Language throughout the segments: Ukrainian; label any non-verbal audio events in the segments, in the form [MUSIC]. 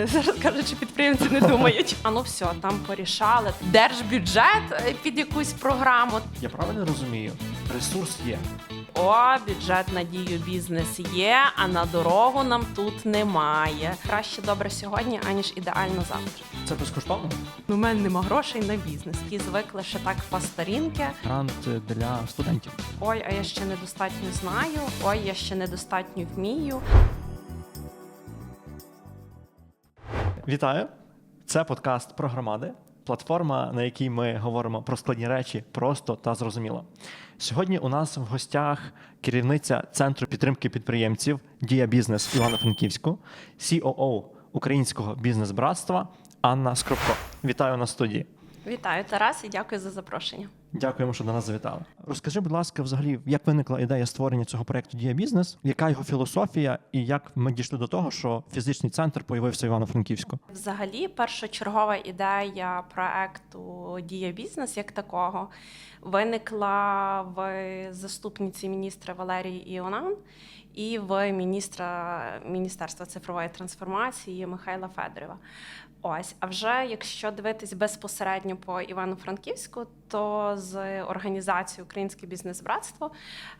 [LAUGHS] Зараз кажуть, що підприємці не думають. А ну все, там порішали. Держбюджет е, під якусь програму. Я правильно розумію? Ресурс є. О, бюджет на дію бізнес є, а на дорогу нам тут немає. Краще добре сьогодні, аніж ідеально завтра. Це безкоштовно? У мене нема грошей на бізнес. І звикли ще так по старінки. Грант для студентів. Ой, а я ще недостатньо знаю. Ой, я ще недостатньо вмію. Вітаю! Це подкаст про громади, платформа, на якій ми говоримо про складні речі просто та зрозуміло. Сьогодні у нас в гостях керівниця центру підтримки підприємців Дія Бізнес Івано-Франківську, COO Українського бізнес-братства Анна Скропко. Вітаю на студії. Вітаю, Тарас, і дякую за запрошення. Дякуємо, що до нас завітали. Розкажи, будь ласка, взагалі, як виникла ідея створення цього проекту Дія Бізнес, яка його філософія, і як ми дійшли до того, що фізичний центр появився Івано-Франківську? Взагалі, першочергова ідея проекту Дія бізнес як такого виникла в заступниці міністра Валерії Іонан і в міністра Міністерства цифрової трансформації Михайла Федорова. Ось, а вже якщо дивитись безпосередньо по Івано-Франківську, то з організацією Українське бізнес-братство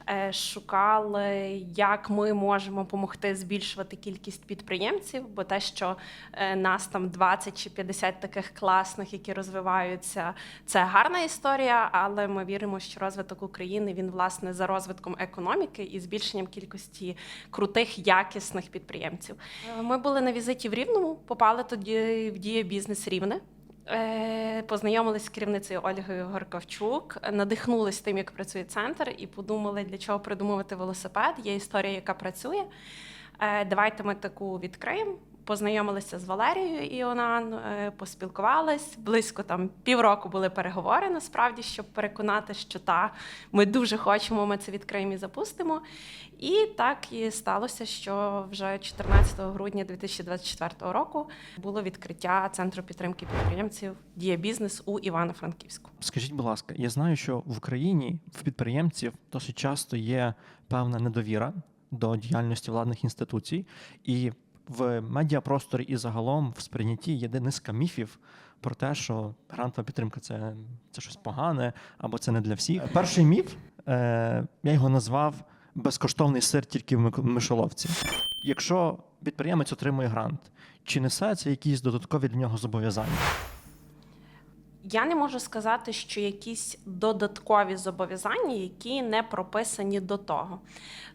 е, шукали, як ми можемо допомогти збільшувати кількість підприємців, бо те, що е, нас там 20 чи 50 таких класних, які розвиваються, це гарна історія, але ми віримо, що розвиток України він власне за розвитком економіки і збільшенням кількості крутих, якісних підприємців. Е, Ми були на візиті в Рівному, попали тоді в дію бізнес Рівне. Е, Познайомились з керівницею Ольгою Горковчук, надихнулись тим, як працює центр, і подумали, для чого придумувати велосипед. Є історія, яка працює. Е, Давайте ми таку відкриємо. Познайомилися з Валерією Іонан, е, поспілкувались. Близько там півроку були переговори насправді, щоб переконати, що та ми дуже хочемо, ми це відкриємо і запустимо. І так і сталося, що вже 14 грудня 2024 року було відкриття центру підтримки підприємців Дія бізнес у Івано-Франківську. Скажіть, будь ласка, я знаю, що в Україні в підприємців досить часто є певна недовіра до діяльності владних інституцій, і в медіапросторі і загалом в сприйнятті є низка міфів про те, що грантова підтримка це, це щось погане або це не для всіх. Перший міф е, я його назвав безкоштовний сир тільки в мишоловці. Якщо підприємець отримує грант, чи несе це якісь додаткові для нього зобов'язання? Я не можу сказати, що якісь додаткові зобов'язання, які не прописані до того.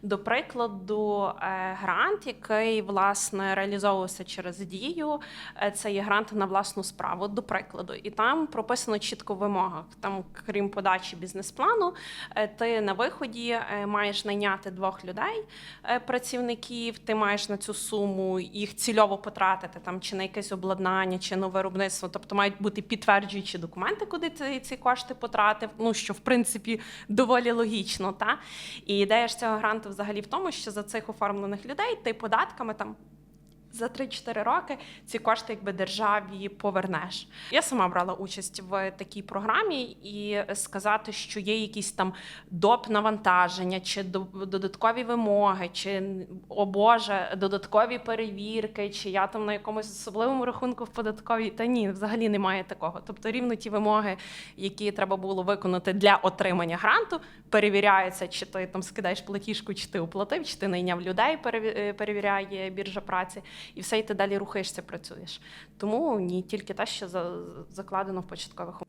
До прикладу, е, грант, який власне реалізовувався через дію, е, це є грант на власну справу, до прикладу, і там прописано чітко в вимогах. Там, крім подачі бізнес-плану, е, ти на виході маєш найняти двох людей, працівників. Ти маєш на цю суму їх цільово потратити там чи на якесь обладнання, чи на виробництво. Тобто мають бути підтверджуючі документи, куди ти ці кошти потратив. Ну що в принципі доволі логічно. Та і ідея ж цього гранту взагалі в тому, що за цих оформлених людей ти податками там. За 3-4 роки ці кошти якби державі повернеш. Я сама брала участь в такій програмі і сказати, що є якісь там доп навантаження, чи до- додаткові вимоги, чи о Боже, додаткові перевірки, чи я там на якомусь особливому рахунку в податковій. Та ні, взагалі немає такого. Тобто рівно ті вимоги, які треба було виконати для отримання гранту, перевіряються, чи ти там скидаєш платіжку, чи ти оплатив, чи ти найняв людей, е, перевіряє біржа праці, і все, і ти далі рухаєшся, працюєш. Тому ні, тільки те, що за- закладено в початкових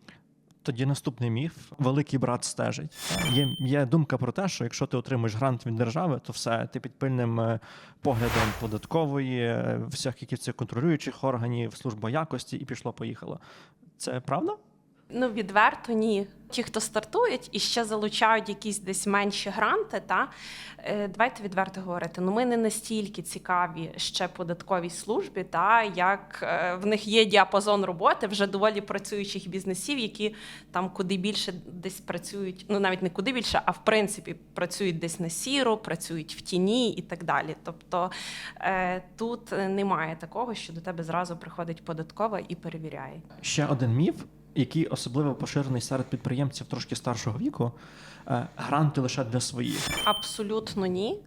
Тоді наступний міф: великий брат стежить. Є, є думка про те, що якщо ти отримуєш грант від держави, то все ти під пильним е, поглядом податкової, е, всіх якихось контролюючих органів, служба якості, і пішло поїхало. Це правда? Ну, відверто ні. Ті, хто стартують і ще залучають якісь десь менші гранти, та е, давайте відверто говорити. Ну, ми не настільки цікаві ще податковій службі, та як е, в них є діапазон роботи вже доволі працюючих бізнесів, які там куди більше десь працюють. Ну навіть не куди більше, а в принципі працюють десь на сіро, працюють в тіні і так далі. Тобто е, тут немає такого, що до тебе зразу приходить податкова і перевіряє. Ще один міф, який особливо поширений серед підприємців трошки старшого віку: е, гранти лише для своїх. Абсолютно ні.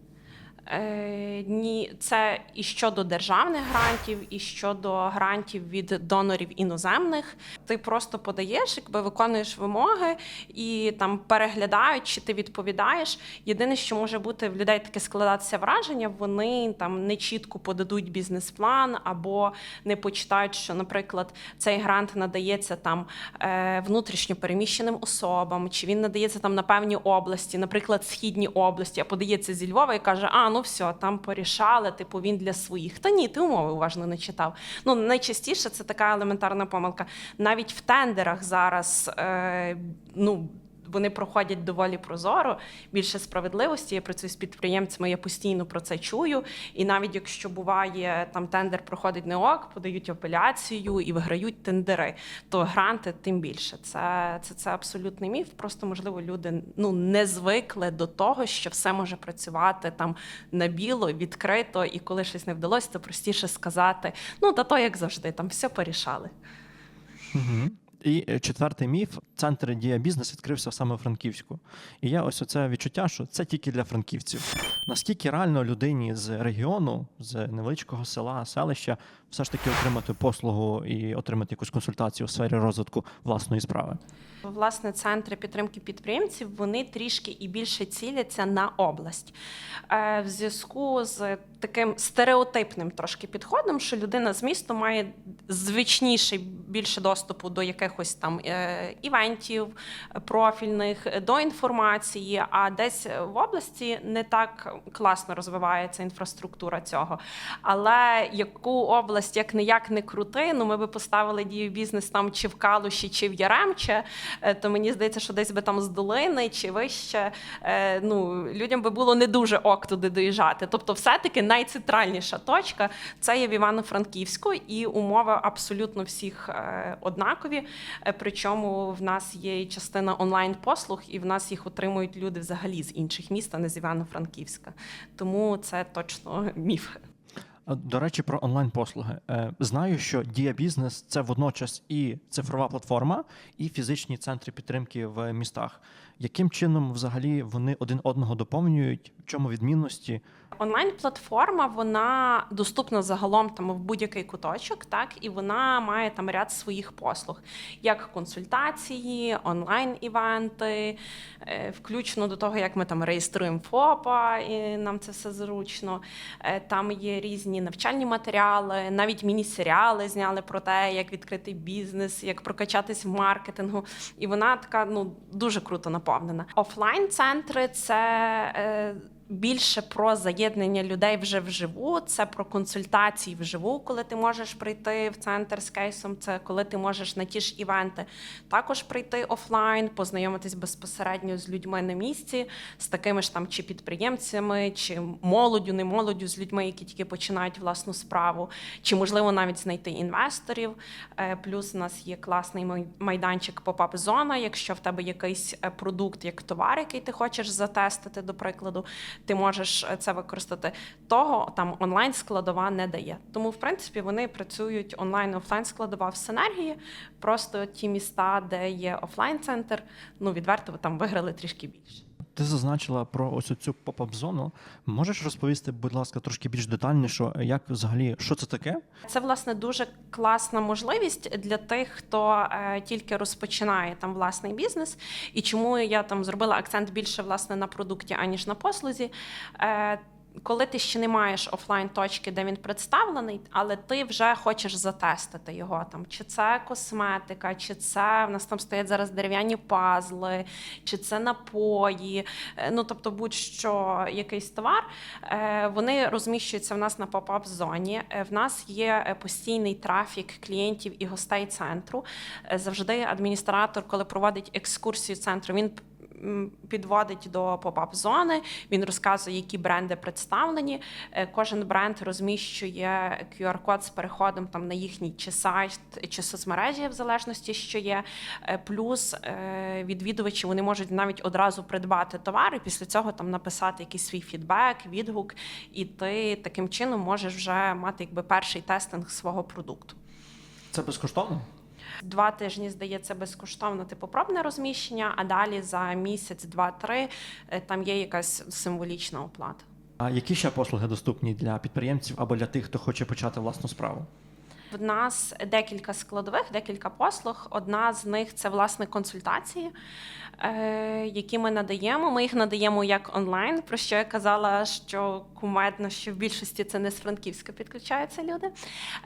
Е, ні, це і щодо державних грантів, і щодо грантів від донорів іноземних. Ти просто подаєш, якби виконуєш вимоги і там переглядають, чи ти відповідаєш. Єдине, що може бути в людей таке складатися враження, вони там не чітко подадуть бізнес-план або не почитають, що, наприклад, цей грант надається там е, внутрішньо переміщеним особам, чи він надається там на певні області, наприклад, східні області, а подається зі Львова і каже: А, ну все, там порішали, типу він для своїх. Та ні, ти умови уважно не читав. Ну найчастіше це така елементарна помилка. Навіть в тендерах зараз е, ну. Вони проходять доволі прозоро, більше справедливості. Я працюю з підприємцями, я постійно про це чую. І навіть якщо буває там тендер проходить не ок, подають апеляцію і виграють тендери, то гранти тим більше. Це, це, це абсолютний міф. Просто можливо люди ну не звикли до того, що все може працювати там на біло, відкрито, і коли щось не вдалося, то простіше сказати: ну та то як завжди, там все порішали. Угу. І е, четвертий міф: центр дія бізнес відкрився саме у Франківську. І я ось оце відчуття, що це тільки для франківців. Наскільки реально людині з регіону, з невеличкого села, селища, все ж таки отримати послугу і отримати якусь консультацію у сфері розвитку власної справи? Власне, центри підтримки підприємців вони трішки і більше ціляться на область. Е, В зв'язку з таким стереотипним трошки підходом, що людина з місту має звичніший більше доступу до якихось там е, івентів профільних, до інформації, а десь в області не так класно розвивається інфраструктура цього. Але яку область як не як не крути, ну ми би поставили дію бізнес там чи в Калуші, чи в Яремче, е, то мені здається, що десь би там з долини чи вище е, ну, людям би було не дуже ок туди доїжджати. Тобто, все-таки найцентральніша точка це є в Івано-Франківську, і умови абсолютно всіх е, однакові. Причому в нас є і частина онлайн-послуг, і в нас їх отримують люди взагалі з інших міст, а не з Івано-Франківська. Тому це точно міф. А, До речі, про онлайн-послуги. Е, Знаю, що Дія Бізнес це водночас і цифрова платформа, і фізичні центри підтримки в містах. Яким чином взагалі вони один одного доповнюють? В чому відмінності? Онлайн-платформа вона доступна загалом там в будь-який куточок, так і вона має там ряд своїх послуг, як консультації, онлайн-івенти, е, включно до того, як ми там реєструємо ФОПа, і нам це все зручно. Е, Там є різні навчальні матеріали, навіть міні-серіали зняли про те, як відкрити бізнес, як прокачатись в маркетингу. І вона така ну дуже круто наповнена. Офлайн-центри це. Більше про заєднання людей вже вживу. Це про консультації вживу, коли ти можеш прийти в центр з кейсом. Це коли ти можеш на ті ж івенти також прийти офлайн, познайомитись безпосередньо з людьми на місці, з такими ж там чи підприємцями, чи молоддю, не молоддю, з людьми, які тільки починають власну справу, чи можливо навіть знайти інвесторів. Е, Плюс у нас є класний май- майданчик Pop-up зона. Якщо в тебе якийсь е, продукт, як товар, який ти хочеш затестити, до прикладу, ти можеш е, це використати. Того там онлайн складова не дає. Тому, в принципі, вони працюють онлайн офлайн складова в синергії. Просто ті міста, де є офлайн центр, ну відверто там виграли трішки більше. Ти зазначила про ось цю поп-ап зону. Можеш розповісти, будь ласка, трошки більш детальніше, як взагалі що це таке? Це власне дуже класна можливість для тих, хто е, тільки розпочинає там власний бізнес. І чому я там зробила акцент більше власне на продукті, аніж на послузі. Е, коли ти ще не маєш офлайн точки, де він представлений, але ти вже хочеш затестити його там, чи це косметика, чи це в нас там стоять зараз дерев'яні пазли, чи це напої. е, Ну тобто, будь-що якийсь товар, е, вони розміщуються в нас на поп-ап зоні. Е, В нас є постійний трафік клієнтів і гостей центру. Завжди адміністратор, коли проводить екскурсію центру, він підводить до поп-ап зони. Він розказує, які бренди представлені. Е, Кожен бренд розміщує QR-код з переходом там на їхній чи сайт, чи соцмережі, в залежності, що є. Е, Плюс е, відвідувачі вони можуть навіть одразу придбати товар і після цього там написати якийсь свій фідбек, відгук, і ти таким чином можеш вже мати якби перший тестинг свого продукту. Це безкоштовно? Два тижні здається безкоштовно типу пробне розміщення, а далі за місяць, два-три е, там є якась символічна оплата. А які ще послуги доступні для підприємців або для тих, хто хоче почати власну справу? В нас декілька складових, декілька послуг. Одна з них це власне консультації, е, які ми надаємо. Ми їх надаємо як онлайн, про що я казала, що кумедно, що в більшості це не з Франківська підключаються люди.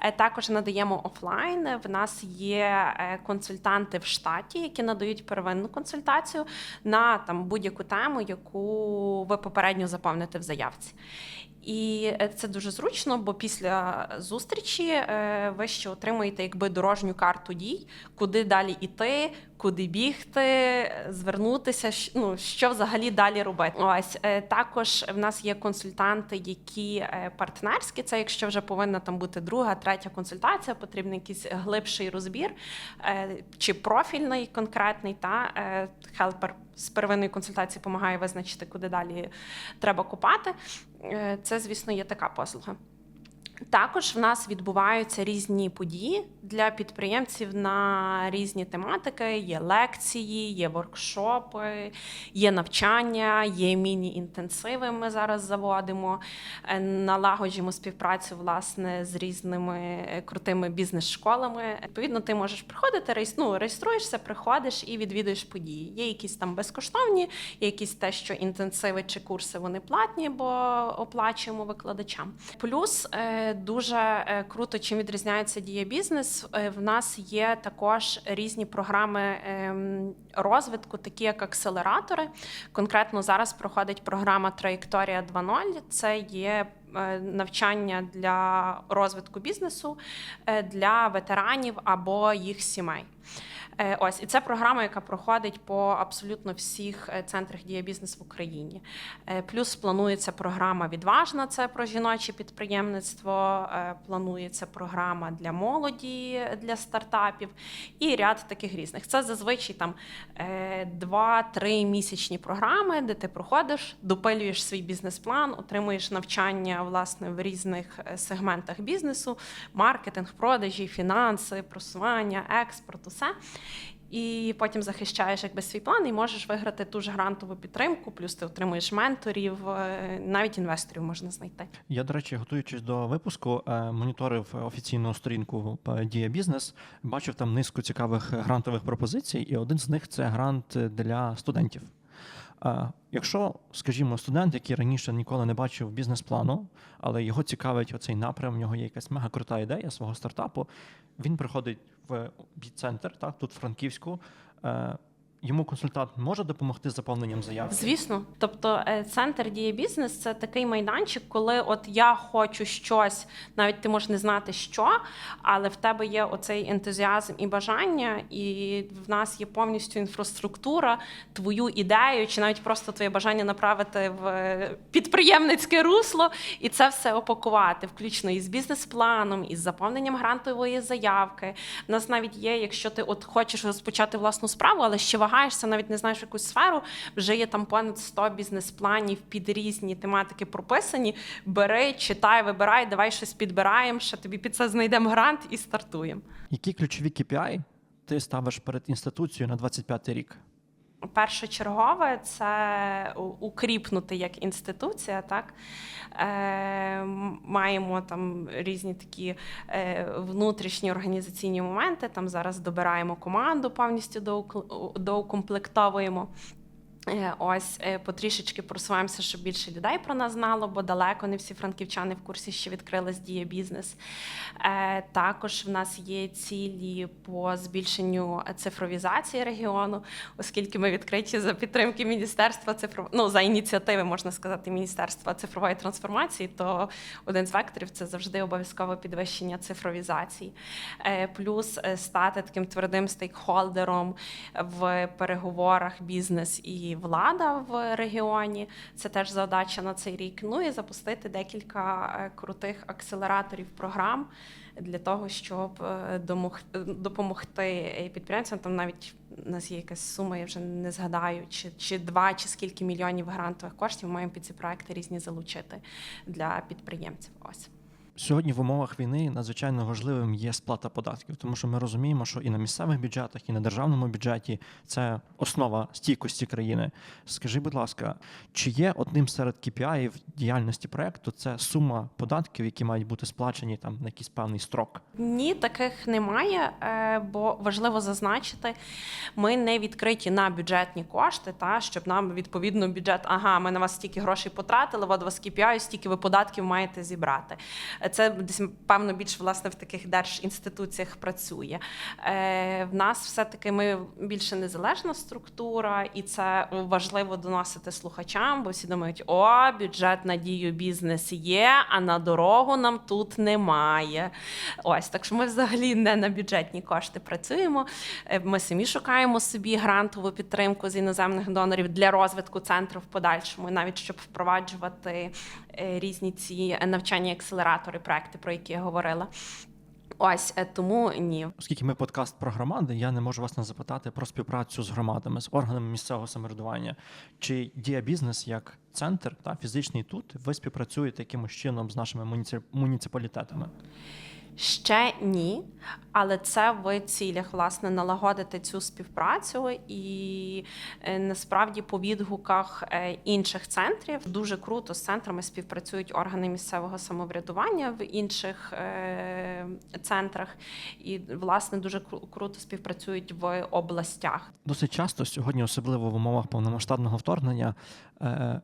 Е, Також надаємо офлайн. В нас є е, консультанти в штаті, які надають первинну консультацію на там будь-яку тему, яку ви попередньо заповните в заявці. І е, це дуже зручно, бо після зустрічі е, ви ще отримуєте якби дорожню карту дій, куди далі йти, куди бігти, звернутися, ну, що взагалі далі робити. Ось е, також в нас є консультанти, які партнерські. Це якщо вже повинна там бути друга, третя консультація, потрібен якийсь глибший розбір, чи профільний конкретний, та хелпер з первинної консультації допомагає визначити, куди далі треба купати. Е, Це, звісно, є така послуга. Також в нас відбуваються різні події для підприємців на різні тематики. Є лекції, є воркшопи, є навчання, є міні-інтенсиви. Ми зараз заводимо, Е, налагоджуємо співпрацю власне з різними е, крутими бізнес-школами. Відповідно, ти можеш приходити, ну, реєструєшся, приходиш і відвідуєш події. Є якісь там безкоштовні, є якісь те, що інтенсиви чи курси вони платні, бо оплачуємо викладачам. Плюс е, дуже е, круто, чим відрізняється дія бізнес. е, В нас є також різні програми ем, розвитку, такі як акселератори. Конкретно зараз проходить програма Траєкторія 2.0. Це є е, навчання для розвитку бізнесу для ветеранів або їх сімей. Е, Ось і це програма, яка проходить по абсолютно всіх е, центрах дія бізнес в Україні. Е, Плюс планується програма Відважна, це про жіноче підприємництво. Планується програма для молоді, для стартапів і ряд таких різних. Це зазвичай там е, 2-3 місячні програми, де ти проходиш, допилюєш свій бізнес-план, отримуєш навчання власне в різних сегментах бізнесу: маркетинг, продажі, фінанси, просування, експорт, усе. І потім захищаєш якби свій план і можеш виграти ту ж грантову підтримку, плюс ти отримуєш менторів, е, навіть інвесторів можна знайти. Я, до речі, готуючись до випуску, е, моніторив офіційну сторінку е, Дія Бізнес, бачив там низку цікавих грантових пропозицій, і один з них це грант для студентів. Якщо, скажімо, студент, який раніше ніколи не бачив бізнес-плану, але його цікавить оцей напрям, в нього є якась мега крута ідея свого стартапу, він приходить в біт-центр, так, тут Франківську. Йому консультант може допомогти з заповненням заявки? Звісно, тобто е, центр діє бізнес це такий майданчик, коли от я хочу щось, навіть ти можеш не знати що, але в тебе є оцей ентузіазм і бажання, і в нас є повністю інфраструктура, твою ідею, чи навіть просто твоє бажання направити в е, підприємницьке русло, і це все опакувати, включно із бізнес-планом, із заповненням грантової заявки. У нас навіть є, якщо ти от хочеш розпочати власну справу, але ще вагаєшся, навіть не знаєш якусь сферу, вже є там понад 100 бізнес-планів під різні тематики прописані. Бери, читай, вибирай, давай щось підбираємо, ще тобі під це знайдемо грант і стартуємо. Які ключові KPI ти ставиш перед інституцією на 25-й рік? Першочергове це укріпнути як інституція. Так е, маємо там різні такі е, внутрішні організаційні моменти. Там зараз добираємо команду, повністю доукомплектовуємо. Е, Ось е, потрішечки просуваємося, щоб більше людей про нас знало, бо далеко не всі франківчани в курсі, що відкрилась дія бізнес. Е, Також в нас є цілі по збільшенню цифровізації регіону, оскільки ми відкриті за підтримки Міністерства цифров... ну, за ініціативи, можна сказати, Міністерства цифрової трансформації, то один з векторів це завжди обов'язкове підвищення цифровізації. Плюс стати таким твердим стейкхолдером в переговорах бізнес і влада в регіоні. Це теж задача на цей рік. Ну і запустити декілька е, крутих акселераторів програм для того, щоб е, допомогти підприємцям. Там навіть у нас є якась сума, я вже не згадаю, чи, чи два, чи скільки мільйонів грантових коштів маємо під ці проекти різні залучити для підприємців. Ось. Сьогодні в умовах війни надзвичайно важливим є сплата податків, тому що ми розуміємо, що і на місцевих бюджетах, і на державному бюджеті це основа стійкості країни. Скажи, будь ласка, чи є одним серед KPI діяльності проекту це сума податків, які мають бути сплачені там на якийсь певний строк? Ні, таких немає, е, бо важливо зазначити, ми не відкриті на бюджетні кошти, та щоб нам відповідно бюджет, ага, ми на вас стільки грошей потратили, от вас KPI, стільки ви податків маєте зібрати. Це десь певно більш власне в таких держінституціях працює. Е, В нас все-таки ми більше незалежна структура, і це важливо доносити слухачам, бо всі думають, о, бюджет на дію бізнес є, а на дорогу нам тут немає. Ось так що ми взагалі не на бюджетні кошти працюємо. Е, Ми самі шукаємо собі грантову підтримку з іноземних донорів для розвитку центру в подальшому, навіть щоб впроваджувати е, різні ці навчання акселератори, проекти, про які я говорила. Ось е, тому ні. Оскільки ми подкаст про громади, я не можу вас не запитати про співпрацю з громадами, з органами місцевого самоврядування. Чи діє бізнес як центр та фізичний тут? Ви співпрацюєте якимось чином з нашими муніци- муніципалітетами? Ще ні, але це в цілях власне налагодити цю співпрацю, і е, насправді по відгуках е, інших центрів дуже круто з центрами співпрацюють органи місцевого самоврядування в інших е, центрах, і власне дуже круто співпрацюють в областях. Досить часто сьогодні, особливо в умовах повномасштабного вторгнення,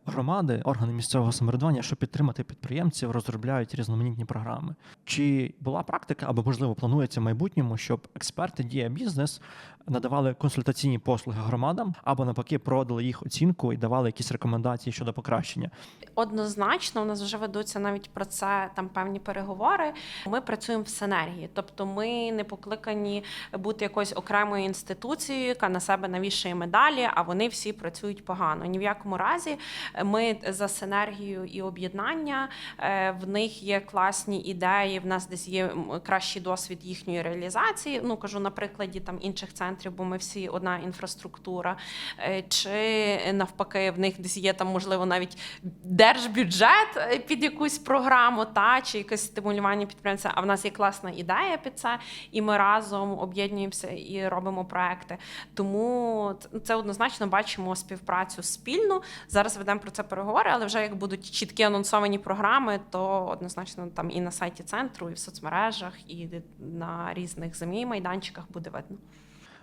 громади, органи місцевого самоврядування, щоб підтримати підприємців, розробляють різноманітні програми. Чи була практика, або можливо планується в майбутньому, щоб експерти дія бізнес надавали консультаційні послуги громадам, або навпаки проводили їх оцінку і давали якісь рекомендації щодо покращення? Однозначно, у нас вже ведуться навіть про це там певні переговори. Ми працюємо в синергії, тобто ми не покликані бути якоюсь окремою інституцією, яка на себе навішує медалі, а вони всі працюють погано. Ні в якому разі ми за синергію і об'єднання. Е, В них є класні ідеї. В нас десь є кращий досвід їхньої реалізації. Ну кажу на прикладі там інших центрів, бо ми всі одна інфраструктура. Е, Чи навпаки, в них десь є там, можливо, навіть держбюджет е, під якусь програму, та чи якесь стимулювання підприємця. А в нас є класна ідея під це, і ми разом об'єднуємося і робимо проекти. Тому це однозначно бачимо співпрацю спільну. Зараз ведемо про це переговори, але вже як будуть чіткі анонсовані програми, то однозначно там і на сайті центру, і в соцмережах, і на різних ЗМІ майданчиках буде видно.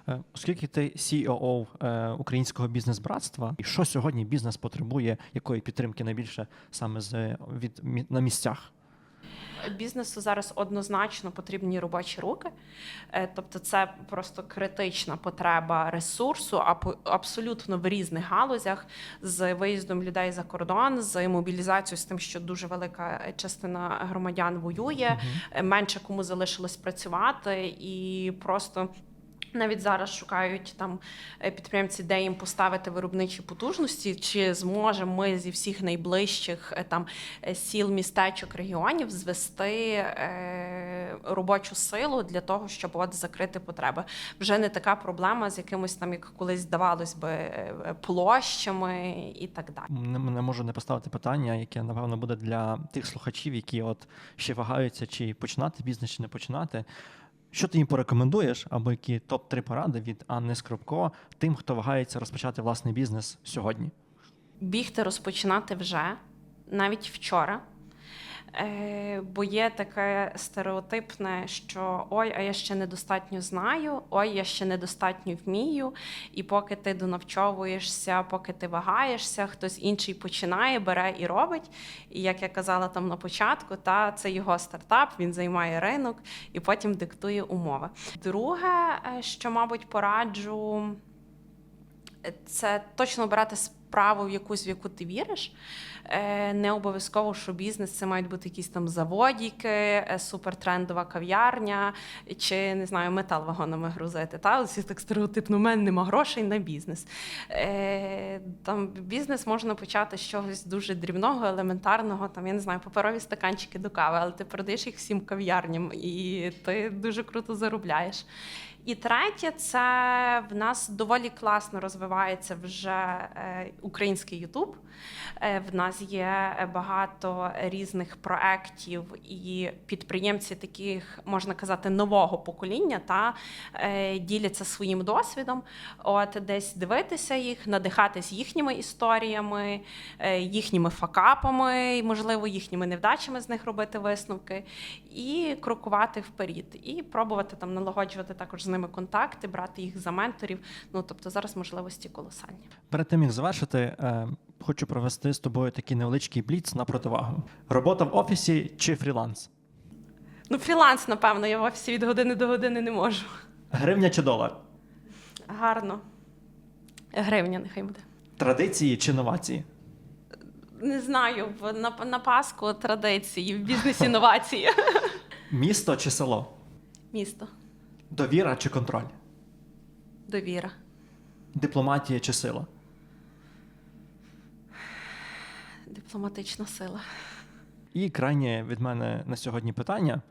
Е, Оскільки ти CEO е, українського бізнес-братства, і що сьогодні бізнес потребує, якої підтримки найбільше саме з від на місцях? Бізнесу зараз однозначно потрібні робочі руки, Е, тобто це просто критична потреба ресурсу, а абсолютно в різних галузях з виїздом людей за кордон, з мобілізацією, з тим, що дуже велика частина громадян воює, менше кому залишилось працювати, і просто. Навіть зараз шукають там е, підприємці, де їм поставити виробничі потужності, чи зможемо ми зі всіх найближчих е, там е, сіл, містечок, регіонів звести е, робочу силу для того, щоб от закрити потреби. Вже не така проблема з якимось там, як колись здавалось би, площами і так далі. Не, не можу не поставити питання, яке напевно буде для тих слухачів, які от ще вагаються, чи починати бізнес, чи не починати. Що ти їм порекомендуєш, або які топ-3 поради від Анни Скрубко тим, хто вагається розпочати власний бізнес сьогодні? бігти розпочинати вже, навіть вчора. Е, бо є таке стереотипне, що ой, а я ще недостатньо знаю, ой, я ще недостатньо вмію. І поки ти донавчовуєшся, поки ти вагаєшся, хтось інший починає, бере і робить. І як я казала там на початку, та це його стартап, він займає ринок і потім диктує умови. Друге, е, що, мабуть, пораджу це точно обирати справу в якусь, в яку ти віриш. Е, Не обов'язково, що бізнес це мають бути якісь там заводіки, е, супертрендова кав'ярня, чи не знаю, метал вагонами грузити. Та ось так стереотипно, у мене нема грошей на бізнес. Е, Там бізнес можна почати з чогось дуже дрібного, елементарного. Там я не знаю, паперові стаканчики до кави, але ти продаєш їх всім кав'ярням, і ти дуже круто заробляєш. І третє, це в нас доволі класно розвивається вже е, український Ютуб. Е, В нас є багато різних проєктів і підприємці таких, можна казати, нового покоління та е, діляться своїм досвідом. От десь дивитися їх, надихатись їхніми історіями, е, їхніми факапами, можливо, їхніми невдачами з них робити висновки, і крокувати вперед, і пробувати там налагоджувати також з ними контакти, брати їх за менторів. Ну тобто зараз можливості колосальні. Перед тим як завершити, е, хочу провести з тобою такий невеличкий бліц на противагу. Робота в офісі чи фріланс? Ну, фріланс, напевно, я в офісі від години до години не можу. Гривня чи долар? Гарно. Гривня, нехай буде. Традиції чи новації? Не знаю, в- на, на Пасху традиції, в бізнесі [LAUGHS] інновації. Місто чи село? Місто, Довіра чи контроль? довіра, Дипломатія чи сила? Дипломатична сила. І крайнє від мене на сьогодні питання.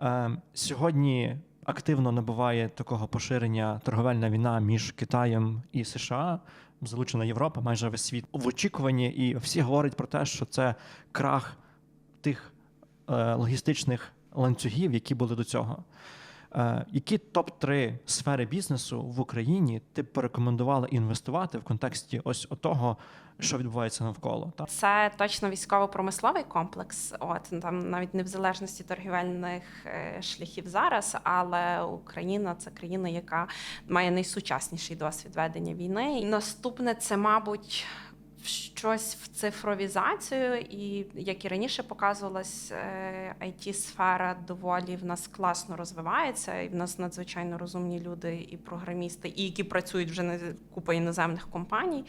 Е, Сьогодні активно набуває такого поширення торговельна війна між Китаєм і США, залучена Європа, майже весь світ в очікуванні, і всі говорять про те, що це крах тих е, логістичних ланцюгів, які були до цього. Е, Які топ-3 сфери бізнесу в Україні ти б порекомендувала інвестувати в контексті ось того, що відбувається навколо? Так? Це точно військово-промисловий комплекс. От там навіть не в залежності торгівельних е, шляхів зараз, але Україна це країна, яка має найсучасніший досвід ведення війни. І наступне це, мабуть. Щось в цифровізацію, і як і раніше показувалось, it сфера доволі в нас класно розвивається, і в нас надзвичайно розумні люди і програмісти, і які працюють вже на купа іноземних компаній.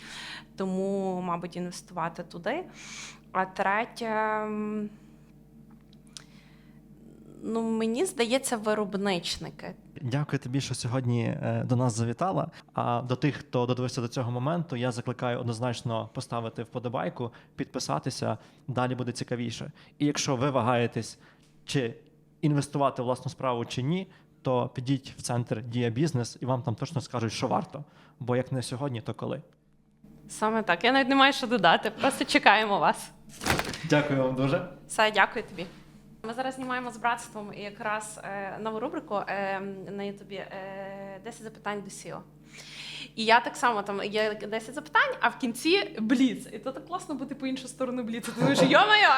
Тому, мабуть, інвестувати туди. А третє, ну мені здається, виробничники. Дякую тобі, що сьогодні е, до нас завітала. А до тих, хто додивився до цього моменту, я закликаю однозначно поставити вподобайку, підписатися. Далі буде цікавіше. І якщо ви вагаєтесь, чи інвестувати в власну справу чи ні, то підіть в центр Дія Бізнес і вам там точно скажуть, що варто. Бо як не сьогодні, то коли. Саме так. Я навіть не маю що додати. Просто чекаємо вас. Дякую вам дуже. Все, дякую тобі. Ми зараз знімаємо з братством якраз е, нову рубрику е, на Ютубі е, 10 запитань до Сіо. І я так само там є 10 запитань, а в кінці бліц. І то так класно бути по іншу сторону бліцу. Ти думаєш, йо-моє!